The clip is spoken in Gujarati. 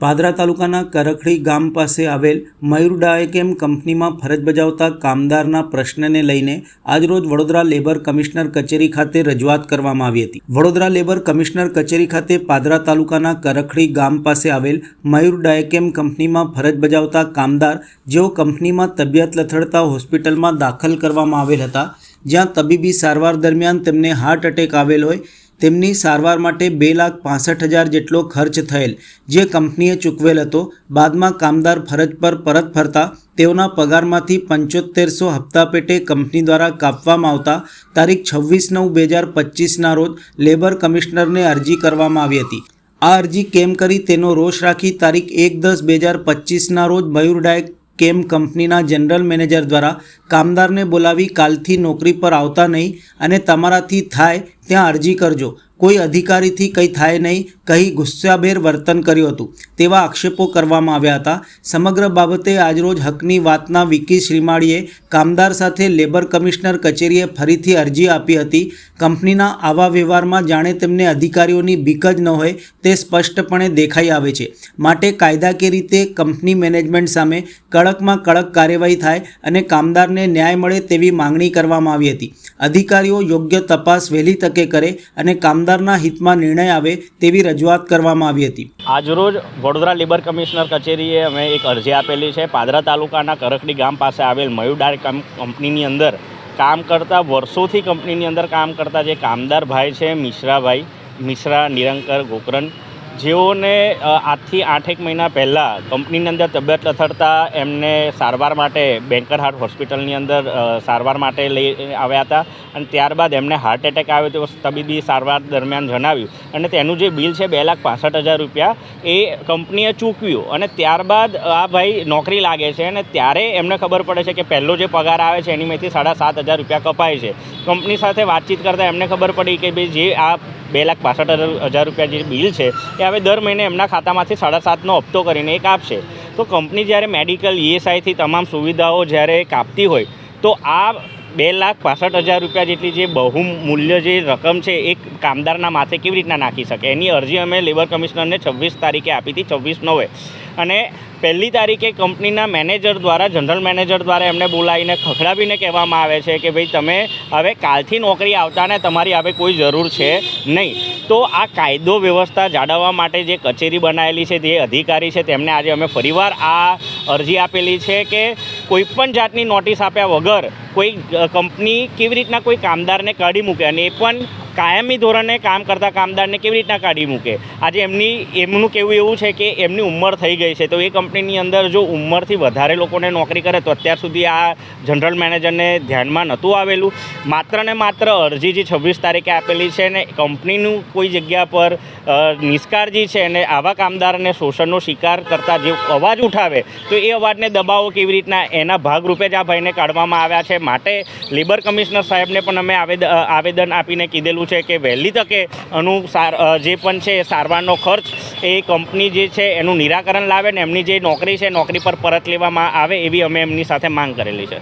પાદરા તાલુકાના કરખડી ગામ પાસે આવેલ મયુર ડાયકેમ કંપનીમાં ફરજ બજાવતા કામદારના પ્રશ્નને લઈને આજરોજ વડોદરા લેબર કમિશનર કચેરી ખાતે રજૂઆત કરવામાં આવી હતી. વડોદરા લેબર કમિશનર કચેરી ખાતે પાદરા તાલુકાના કરખડી ગામ પાસે આવેલ મયુર ડાયકેમ કંપનીમાં ફરજ બજાવતા કામદાર જેઓ કંપનીમાં તબિયત લથડતા હોસ્પિટલમાં દાખલ કરવામાં આવેલ હતા, જ્યાં તબીબી સારવાર દરમિયાન તેમને હાર્ટ એટેક આવેલ હોય તેમની સારવાર માટે બે લાખ પાસઠ હજાર જેટલો ખર્ચ થયેલ. જે કંપનીએ ચૂકવેલ હતો. બાદમાં કામદાર ફરજ પર પરત ફરતા તેઓના પગારમાંથી પંચોતેરસો હપ્તા પેટે કંપની દ્વારા કાપવામાં આવતા તારીખ છવ્વીસ નવ બે હજાર પચીસના રોજ લેબર કમિશનરને અરજી કરવામાં આવી હતી. આ અરજી કેમ કરી તેનો રોષ રાખી તારીખ એક દસ બે હજાર પચીસના રોજ મયુર કેમ કંપનીના જનરલ મેનેજર દ્વારા કામદારને બોલાવી કાલથી નોકરી પર આવતા નહીં અને તમારાથી થાય ત્યાં અરજી કરજો. કોઈ અધિકારીથી કંઈ થાય નહીં. કહી ગુસ્સાભેર વર્તન કર્યું હતું. તેવા આક્ષેપો કરવામાં આવ્યા હતા. સમગ્ર બાબતે આજરોજ હકની વાતના વિકી શ્રીમાળીએ કામદાર સાથે લેબર કમિશનર કચેરીએ ફરીથી અરજી આપી હતી. કંપનીના આવા વ્યવહારમાં જાણે તેમને અધિકારીઓની બીક જ ન હોય તે સ્પષ્ટપણે દેખાઈ આવે છે. માટે કાયદાકીય રીતે કંપની મેનેજમેન્ટ સામે કડકમાં કડક કાર્યવાહી થાય અને કામદારને ન્યાય મળે તેવી માંગણી કરવામાં આવી હતી. અધિકારીઓ યોગ્ય તપાસ વહેલી તકે કરે અને કામદારના હિતમાં નિર્ણય આવે તેવી રજૂઆત કરવામાં આવી હતી. આજરોજ વડોદરા લેબર કમિશનર કચેરીએ અમે એક અરજી આપેલી છે. પાદરા તાલુકાના કરકડી ગામ પાસે આવેલ મયુડાર કંપનીની અંદર કામ કરતા, વર્ષોથી કંપનીની અંદર કામ કરતા જે કામદાર ભાઈ છે, મિશ્રાભાઈ, મિશ્રા, નિરંકર ગોકરન જેઓને આજથી આઠેક મહિના પહેલાં કંપનીની અંદર તબિયત લથડતા એમને સારવાર માટે બેન્કર હાર્ટ હોસ્પિટલની અંદર સારવાર માટે લઈ આવ્યા હતા. અને ત્યારબાદ એમને હાર્ટ એટેક આવ્યો તો તબીબી સારવાર દરમિયાન જણાવ્યું. અને તેનું જે બિલ છે બે લાખ પાસઠ હજાર રૂપિયા, એ કંપનીએ ચૂકવ્યું. અને ત્યારબાદ આ ભાઈ નોકરી લાગે છે અને ત્યારે એમને ખબર પડે છે કે પહેલો જે પગાર આવે છે એની મેથી સાડા સાત હજાર રૂપિયા કપાય છે. કંપની સાથે વાતચીત કરતાં એમને ખબર પડી કે ભાઈ જે આ બે લાખ પાસઠ હજાર રૂપિયા જે બિલ છે, એ હવે દર મહિને એમના ખાતામાંથી સાડા સાતનો હપ્તો કરીને એક આપશે. તો કંપની જ્યારે મેડિકલ ઈએસઆઈથી તમામ સુવિધાઓ જ્યારે કાપતી હોય, તો આ બે લાખ પાસઠ હજાર રૂપિયા જેટલી જે બહુમૂલ્ય જે રકમ છે, એ કામદારના માથે કેવી રીતના નાખી શકે? એની અરજી અમે લેબર કમિશનરને છવ્વીસ તારીખે આપી હતી, છવ્વીસ નવે. અને પહેલી તારીખે કંપનીના મેનેજર દ્વારા, જનરલ મેનેજર દ્વારા એમને બોલાવીને ખખડાવીને કહેવામાં આવે છે કે ભાઈ, તમે હવે કાલથી નોકરી આવતાને તમારી હવે કોઈ જરૂર છે નહીં. તો આ કાયદો વ્યવસ્થા જાળવવા માટે જે કચેરી બનાવેલી છે, જે અધિકારી છે, તેમને આજે અમે ફરીવાર આ અરજી આપેલી છે કે કોઈપણ જાતની નોટિસ આપ્યા વગર કોઈ કંપની કેવી રીતના કોઈ કામદારને કાઢી મૂકે અને એ પણ કાયમી ધોરણે કામ કરતા કામદારને કેવી રીતના કાઢી મૂકે. આજે એમની, એમનું કહેવું એવું છે કે એમની ઉંમર થઈ ગઈ છે. તો એ કંપનીની અંદર જો ઉંમરથી વધારે લોકોને નોકરી કરે તો અત્યાર સુધી આ જનરલ મેનેજરને ધ્યાનમાં નહોતું આવેલું. માત્ર ને માત્ર અરજી જે છવ્વીસ તારીખે આપેલી છે ને કંપનીનું કોઈ જગ્યા પર નિષ્કાળજી છે અને આવા કામદારને શોષણનો શિકાર કરતા જે અવાજ ઉઠાવે, તો એ અવાજને દબાવો કેવી રીતના? એના ભાગરૂપે જ આ ભાઈને કાઢવામાં આવ્યા છે. માટે લેબર કમિશનર સાહેબને પણ અમે આવેદ આવેદન આપીને કીધેલું છે કે વહેલી તકે અનું જે પણ છે સારવારનો ખર્ચ, એ કંપની જે છે એનું નિરાકરણ લાવે ને એમની જે નોકરી છે નોકરી પર પરત લેવામાં આવે એવી અમે એમની સાથે માંગ કરેલી છે.